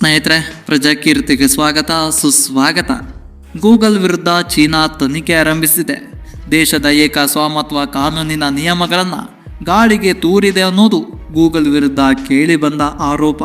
ಸ್ನೇಹಿತರೆ, ಪ್ರಜಾಕೀರ್ತಿಗೆ ಸ್ವಾಗತ, ಸುಸ್ವಾಗತ. ಗೂಗಲ್ ವಿರುದ್ಧ ಚೀನಾ ತನಿಖೆ ಆರಂಭಿಸಿದೆ. ದೇಶದ ಏಕ ಸ್ವಾಮತ್ವ ಕಾನೂನಿನ ನಿಯಮಗಳನ್ನು ಗಾಳಿಗೆ ತೂರಿದೆ ಅನ್ನೋದು ಗೂಗಲ್ ವಿರುದ್ಧ ಕೇಳಿಬಂದ ಆರೋಪ.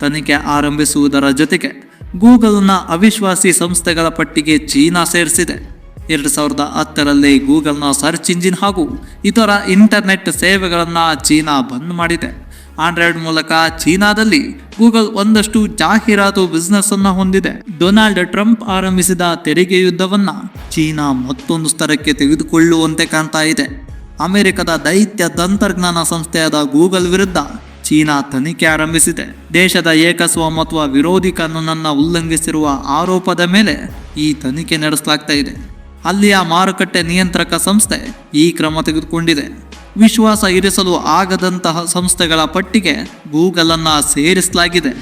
ತನಿಖೆ ಆರಂಭಿಸುವುದರ ಜೊತೆಗೆ ಗೂಗಲ್ನ ಅವಿಶ್ವಾಸಿ ಸಂಸ್ಥೆಗಳ ಪಟ್ಟಿಗೆ ಚೀನಾ ಸೇರಿಸಿದೆ. ಎರಡು ಸಾವಿರದ ಹತ್ತರಲ್ಲಿ ಗೂಗಲ್ನ ಸರ್ಚ್ ಇಂಜಿನ್ ಹಾಗೂ ಇತರ ಇಂಟರ್ನೆಟ್ ಸೇವೆಗಳನ್ನು ಚೀನಾ ಬಂದ್ ಮಾಡಿದೆ. ಆಂಡ್ರಾಯ್ಡ್ ಮೂಲಕ ಚೀನಾದಲ್ಲಿ ಗೂಗಲ್ ಒಂದಷ್ಟು ಜಾಹೀರಾತು ಬಿಸ್ನೆಸ್ ಅನ್ನು ಹೊಂದಿದೆ. ಡೊನಾಲ್ಡ್ ಟ್ರಂಪ್ ಆರಂಭಿಸಿದ ತೆರಿಗೆ ಯುದ್ಧವನ್ನ ಚೀನಾ ಮತ್ತೊಂದು ಸ್ತರಕ್ಕೆ ತೆಗೆದುಕೊಳ್ಳುವಂತೆ ಕಾಣ್ತಾ ಇದೆ. ಅಮೆರಿಕದ ದೈತ್ಯ ತಂತ್ರಜ್ಞಾನ ಸಂಸ್ಥೆಯಾದ ಗೂಗಲ್ ವಿರುದ್ಧ ಚೀನಾ ತನಿಖೆ ಆರಂಭಿಸಿದೆ. ದೇಶದ ಏಕಸ್ವಾಮತ್ವ ವಿರೋಧಿ ಕಾನೂನನ್ನ ಉಲ್ಲಂಘಿಸಿರುವ ಆರೋಪದ ಮೇಲೆ ಈ ತನಿಖೆ ನಡೆಸಲಾಗ್ತಾ ಇದೆ. ಅಲ್ಲಿಯ ಮಾರುಕಟ್ಟೆ ನಿಯಂತ್ರಕ ಸಂಸ್ಥೆ ಈ ಕ್ರಮ ತೆಗೆದುಕೊಂಡಿದೆ. ವಿಶ್ವಾಸ ಇರಿಸಲು ಆಗದಂತಹ ಸಂಸ್ಥೆಗಳ ಪಟ್ಟಿಗೆ ಗೂಗಲ್ ಅನ್ನ ಸೇರಿಸಲಾಗಿದೆ.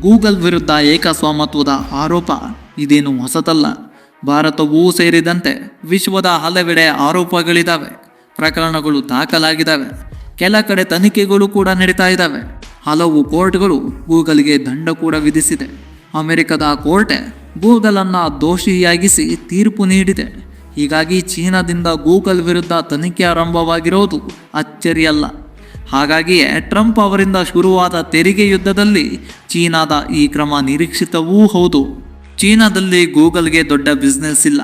ಗೂಗಲ್ ವಿರುದ್ಧ ಏಕಸ್ವಾಮತ್ವದ ಆರೋಪ ಇದೇನು ಹೊಸತಲ್ಲ. ಭಾರತವೂ ಸೇರಿದಂತೆ ವಿಶ್ವದ ಹಲವೆಡೆ ಆರೋಪಗಳಿದ್ದಾವೆ ಪ್ರಕರಣಗಳು ದಾಖಲಾಗಿದ್ದಾವೆ ಕೆಲ ಕಡೆ ತನಿಖೆಗಳು ಕೂಡ ನಡೀತಾ ಇದ್ದಾವೆ ಹಲವು ಕೋರ್ಟ್ಗಳು ಗೂಗಲ್ಗೆ ದಂಡ ಕೂಡ ವಿಧಿಸಿದೆ. ಅಮೆರಿಕದ ಕೋರ್ಟೆ ಗೂಗಲನ್ನು ದೋಷಿಯಾಗಿಸಿ ತೀರ್ಪು ನೀಡಿದೆ. ಹೀಗಾಗಿ ಚೀನಾದಿಂದ ಗೂಗಲ್ ವಿರುದ್ಧ ತನಿಖೆ ಆರಂಭವಾಗಿರೋದು ಅಚ್ಚರಿಯಲ್ಲ. ಹಾಗಾಗಿಯೇ ಟ್ರಂಪ್ ಅವರಿಂದ ಶುರುವಾದ ತೆರಿಗೆ ಯುದ್ಧದಲ್ಲಿ ಚೀನಾದ ಈ ಕ್ರಮ ನಿರೀಕ್ಷಿತವೂ ಹೌದು. ಚೀನಾದಲ್ಲಿ ಗೂಗಲ್ಗೆ ದೊಡ್ಡ ಬಿಸ್ನೆಸ್ ಇಲ್ಲ.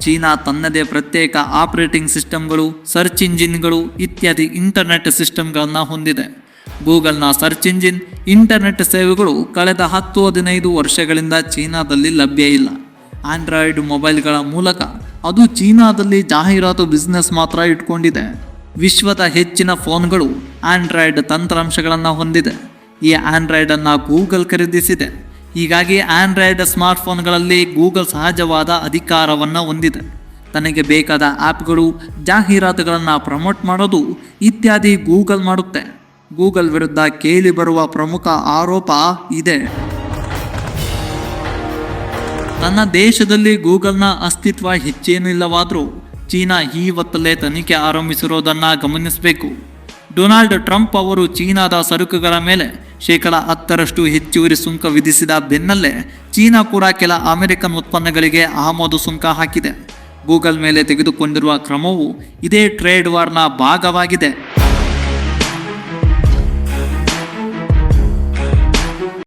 ಚೀನಾ ತನ್ನದೇ ಪ್ರತ್ಯೇಕ ಆಪರೇಟಿಂಗ್ ಸಿಸ್ಟಮ್ಗಳು ಸರ್ಚ್ ಇಂಜಿನ್ಗಳು ಇತ್ಯಾದಿ ಇಂಟರ್ನೆಟ್ ಸಿಸ್ಟಮ್ಗಳನ್ನು ಹೊಂದಿದೆ. ಗೂಗಲ್ನ ಸರ್ಚ್ ಇಂಜಿನ್ ಇಂಟರ್ನೆಟ್ ಸೇವೆಗಳು ಕಳೆದ ಹತ್ತು ಹದಿನೈದು ವರ್ಷಗಳಿಂದ ಚೀನಾದಲ್ಲಿ ಲಭ್ಯ ಇಲ್ಲ. ಆಂಡ್ರಾಯ್ಡ್ ಮೊಬೈಲ್ಗಳ ಮೂಲಕ ಅದು ಚೀನಾದಲ್ಲಿ ಜಾಹೀರಾತು ಬಿಸ್ನೆಸ್ ಮಾತ್ರ ಇಟ್ಕೊಂಡಿದೆ. ವಿಶ್ವದ ಹೆಚ್ಚಿನ ಫೋನ್ಗಳು ಆಂಡ್ರಾಯ್ಡ್ ತಂತ್ರಾಂಶಗಳನ್ನು ಹೊಂದಿದೆ. ಈ ಆಂಡ್ರಾಯ್ಡ್ ಅನ್ನ ಗೂಗಲ್ ಖರೀದಿಸಿದೆ. ಹೀಗಾಗಿ ಆಂಡ್ರಾಯ್ಡ್ ಸ್ಮಾರ್ಟ್ಫೋನ್ಗಳಲ್ಲಿ ಗೂಗಲ್ ಸಹಜವಾದ ಅಧಿಕಾರವನ್ನು ಹೊಂದಿದೆ. ತನಗೆ ಬೇಕಾದ ಆ್ಯಪ್ಗಳು ಜಾಹೀರಾತುಗಳನ್ನು ಪ್ರಮೋಟ್ ಮಾಡೋದು ಇತ್ಯಾದಿ ಗೂಗಲ್ ಮಾಡುತ್ತೆ. ಗೂಗಲ್ ವಿರುದ್ಧ ಕೇಳಿ ಬರುವ ಪ್ರಮುಖ ಆರೋಪ ಇದೆ. ತನ್ನ ದೇಶದಲ್ಲಿ ಗೂಗಲ್ನ ಅಸ್ತಿತ್ವ ಹೆಚ್ಚೇನಿಲ್ಲವಾದರೂ ಚೀನಾ ಈ ಹೊತ್ತಲ್ಲೇ ತನಿಖೆ ಆರಂಭಿಸಿರೋದನ್ನು ಗಮನಿಸಬೇಕು. ಡೊನಾಲ್ಡ್ ಟ್ರಂಪ್ ಅವರು ಚೀನಾದ ಸರಕುಗಳ ಮೇಲೆ ಶೇಕಡ ಹತ್ತರಷ್ಟು ಹೆಚ್ಚುವರಿ ಸುಂಕ ವಿಧಿಸಿದ ಬೆನ್ನಲ್ಲೇ ಚೀನಾ ಕೂಡ ಕೆಲ ಅಮೆರಿಕನ್ ಉತ್ಪನ್ನಗಳಿಗೆ ಆಮದು ಸುಂಕ ಹಾಕಿದೆ. ಗೂಗಲ್ ಮೇಲೆ ತೆಗೆದುಕೊಂಡಿರುವ ಕ್ರಮವು ಇದೇ ಟ್ರೇಡ್ ವಾರ್ನ ಭಾಗವಾಗಿದೆ.